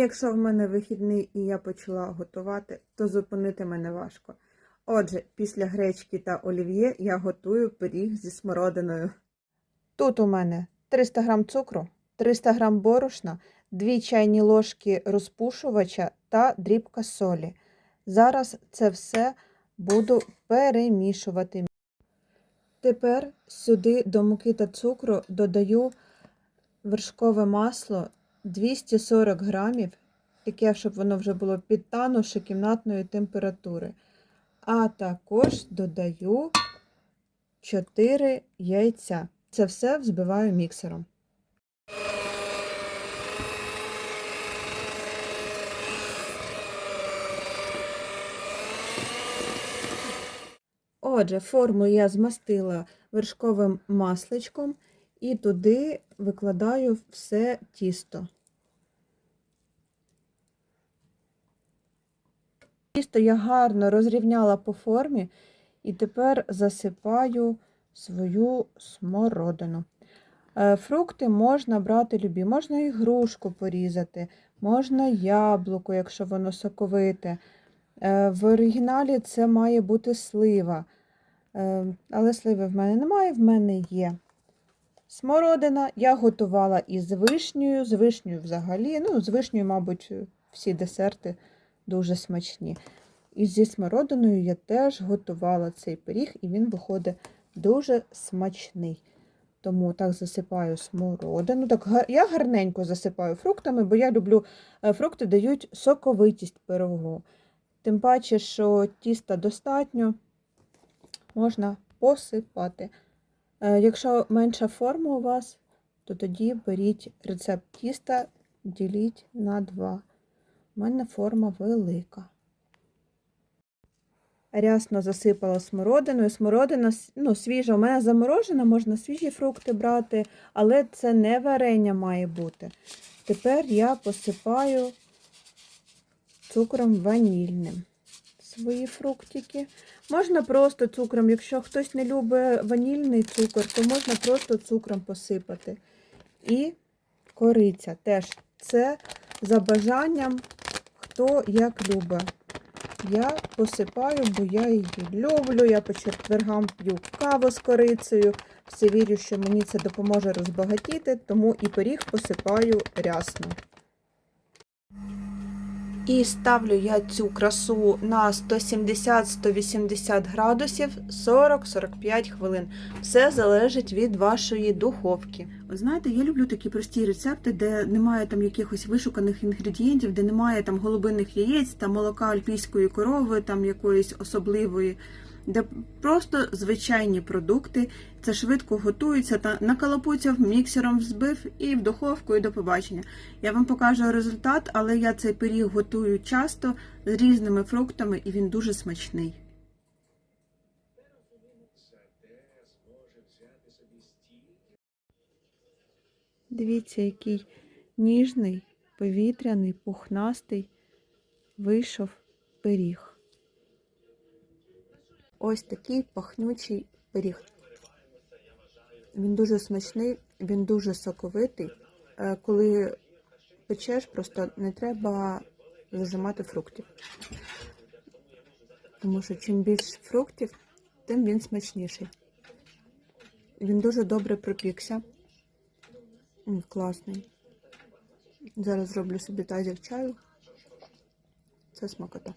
якщо в мене вихідний і я почала готувати, то зупинити мене важко. Отже, після гречки та олів'є я готую пиріг зі смородиною. Тут у мене 300 г цукру, 300 г борошна, 2 чайні ложки розпушувача та дрібка солі. Зараз це все буду перемішувати. Тепер сюди до муки та цукру додаю вершкове масло 240 грамів, таке, щоб воно вже було підтанувши кімнатної температури. А також додаю 4 яйця. Це все взбиваю міксером. Отже, форму я змастила вершковим масличком і туди викладаю все тісто. Тісто я гарно розрівняла по формі і тепер засипаю свою смородину. Е, Фрукти можна брати любі, можна і грушку порізати, можна яблуко, якщо воно соковите. Е, В оригіналі це має бути слива. Е, Але сливи в мене немає, в мене є. Смородина я готувала із вишнею, з вишнею взагалі. Ну, з вишнею, мабуть, всі десерти дуже смачні. І зі смородиною я теж готувала цей пиріг, і він виходить дуже смачний. Тому так засипаю смородину. Так, я гарненько засипаю фруктами, бо я люблю, е, фрукти дають соковитість пирогу. Тим паче, що тіста достатньо, можна посипати. Е, Якщо менша форма у вас, то тоді беріть рецепт тіста, діліть на 2. У мене форма велика. Рясно засипала смородиною. Смородина ну, свіжа. У мене заморожена, можна свіжі фрукти брати, але це не варення має бути. Тепер я посипаю цукром ванільним свої фруктики. Можна просто цукром, якщо хтось не любить ванільний цукор, то можна просто цукром посипати. І кориця теж це за бажанням, хто як любить. Я посипаю, бо я її люблю. Я по четвергам п'ю каву з корицею. Все вірю, що мені це допоможе розбагатіти, тому і пиріг посипаю рясно. І ставлю я цю красу на 170-180 градусів 40-45 хвилин. Все залежить від вашої духовки. Знаєте, я люблю такі прості рецепти, де немає там якихось вишуканих інгредієнтів, де немає там голубиних яєць, там молока альпійської корови, там якоїсь особливої. Де просто звичайні продукти, це швидко готується, та накалапуцяв, міксером взбив і в духовку, і до побачення. Я вам покажу результат, але я цей пиріг готую часто з різними фруктами, і він дуже смачний. Дивіться, який ніжний, повітряний, пухнастий вийшов пиріг. Ось такий пахнючий пиріг. Він дуже смачний, він дуже соковитий. Е, Коли печеш, просто не треба зажимати фруктів. Тому що чим більше фруктів, тим він смачніший. Він дуже добре пропікся. М, Класний. Зараз зроблю собі тазик чаю. Це смакота.